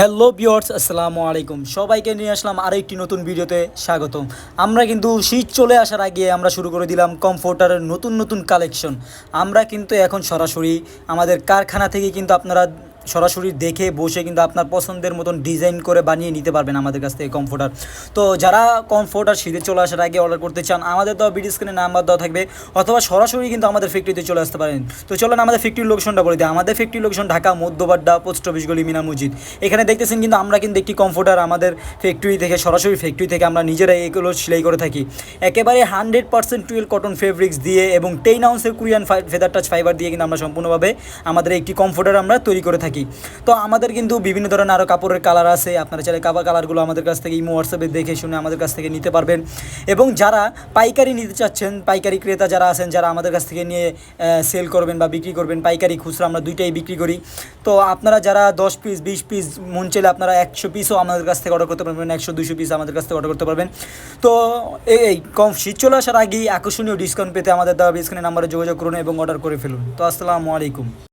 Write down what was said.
Hello বিয়ার্স আসসালামু আলাইকুম। সবাইকে নিয়ে আসলাম আরও একটি নতুন ভিডিওতে স্বাগতম। আমরা কিন্তু শীত চলে আসার আগে আমরা শুরু করে দিলাম কমফোর্টারের নতুন নতুন কালেকশন। আমরা কিন্তু এখন সরাসরি আমাদের কারখানা থেকে কিন্তু আপনারা সরাসরি দেখে বসে কিন্তু আপনার পছন্দের মতন ডিজাইন করে বানিয়ে নিতে পারবেন আমাদের কাছ থেকে কমফোর্টার তো যারা কমফোর্টার শীতে চলে আসার আগে অর্ডার করতে চান, আমাদের দেওয়া ভিডিও স্ক্রিনে নাম্বার দেওয়া থাকবে, অথবা সরাসরি কিন্তু আমাদের ফ্যাক্টরিতে চলে আসতে পারেন। তো চলেন আমাদের ফ্যাক্টরির লোকেশনটা বলে দিই। আমাদের factory location Dhaka, Madhyabadda post office গলি, মিনা মসজিদ। এখানে দেখতেছেন কিন্তু আমরা কিন্তু একটি কমফোর্টার আমাদের ফ্যাক্টরি থেকে, সরাসরি ফ্যাক্টরি থেকে আমরা নিজেরাই এগুলো সেলাই করে থাকি। একেবারে hundred percent twill cotton fabrics দিয়ে এবং টেন আউন্সের কুরিয়ান ফেদার টাচ ফাইবার দিয়ে কিন্তু আমরা সম্পূর্ণভাবে আমাদের একটি কমফোর্টার আমরা তৈরি করে থাকি। তো আমাদের কিন্তু বিভিন্ন ধরনের আরও কাপড়ের কালার আছে। আপনারা চাইলে কাপড় কালারগুলো আমাদের কাছ থেকে ইমো হোয়াটসঅ্যাপে দেখে শুনে আমাদের কাছ থেকে নিতে পারবেন। এবং যারা পাইকারি নিতে চাচ্ছেন, পাইকারি ক্রেতা যারা আছেন, যারা আমাদের কাছ থেকে নিয়ে সেল করবেন বা বিক্রি করবেন, পাইকারি খুচরা আমরা দুইটাই বিক্রি করি। তো আপনারা যারা দশ পিস বিশ পিস মন চাইলে আপনারা একশো পিসও আমাদের কাছ থেকে অর্ডার করতে পারবেন একশো, দুশো পিস আমাদের কাছ থেকে অর্ডার করতে পারবেন। তো এই এই, কম শীত চলে আসার আগেই আকর্ষণীয় ডিসকাউন্ট পেতে আমাদের দেওয়া ডিসকাউন্টের নাম্বারে যোগাযোগ করুন এবং অর্ডার করে ফেলুন। তো আসসালামু আলাইকুম।